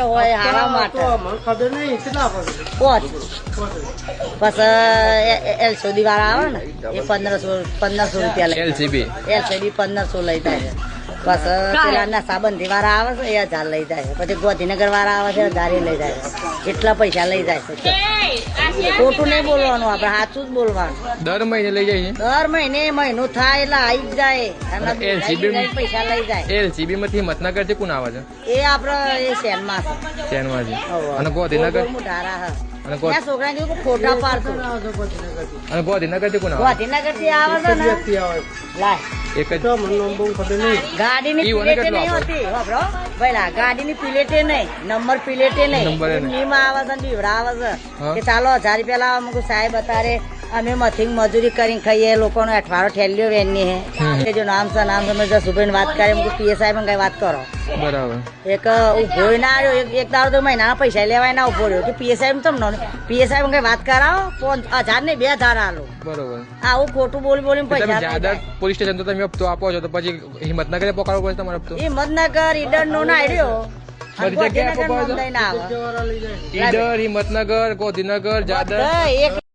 માટે હોય હારા માટે. ખબર નહીં કેટલા પોચ પછી એલ સુધી વાળા આવે ને એ પંદરસો પંદરસો રૂપિયા લઈ એલસીબી. એલસીડી પંદરસો લઈ જાય. છે પછી પેલા નશાબંધી વાળા આવે છે એ હજાર લઈ જાય. પછી ગોધીનગર વાળા આવે છે હજાર લઈ જાય. છે એટલા પૈસા લઈ જાય. છે ખોટું નહીં બોલવાનું આપણે સાચું જ બોલવાનું. દર મહિને લઈ જાય દર મહિને મહિનો થાય એટલે આવી જાય. જાય પૈસા લઈ જાય. એલસીબી માંથી મતનગરથી કોણ આવે છે? એ આપડે એ શહેરમાં છે શહેરમાંથી છે અને ગોધીનગર? અને છોકરા કીધું ખોટા પાડતું અને ગોધીનગરથી કોણ આવે? ગોધીનગરથી આવે છે ને? લાય. એક જ. ગાડીની પ્લેટે નહીં હોતી હોભળો પેલા ગાડીની પ્લેટે નહીં નંબર પ્લેટે નહીં. નંબરે નહીં. નીમાં આવે છે દીવડા આવે છે કે ચાલો હજાર રૂપિયા લાવો. મુકું સાહેબ અતારે અમે મથિંગ મજૂરી કરીને ખાઈએ લોકોનો અઠવાડો ઠેલ્યો વેનની હે. જો નામ છે નામ તમે મેં જસુભાઈ વાત કરે મુકું પીએ સાહેબ કઈ વાત કરો. બરાબર. એક ઊભો ના આવ્યો એક એક દાડો તો મહિના પૈસા લેવાય ના ઊભો રહ્યો. કે પીએ સાહેબ તમને પીએ સાહેબ કઈ વાત કરાવો? પાંચ હજાર નહીં બે હજાર આલો. બરોબર. આવું ખોટું બોલી બોલી પૈસા જાદર પોલીસ સ્ટેશન તો તમે હપ્તો આપો છો તો પછી હિંમતનગરે પકડવો પડે તમારે હપ્તો હિંમતનગર ઈડર નો ના રહ્યો બધી જગ્યાએ આપવો પડે છે? લઈને આવે. વાળા લઈ જાય ઈડર હિંમતનગર ગોધીનગર જાદર. એક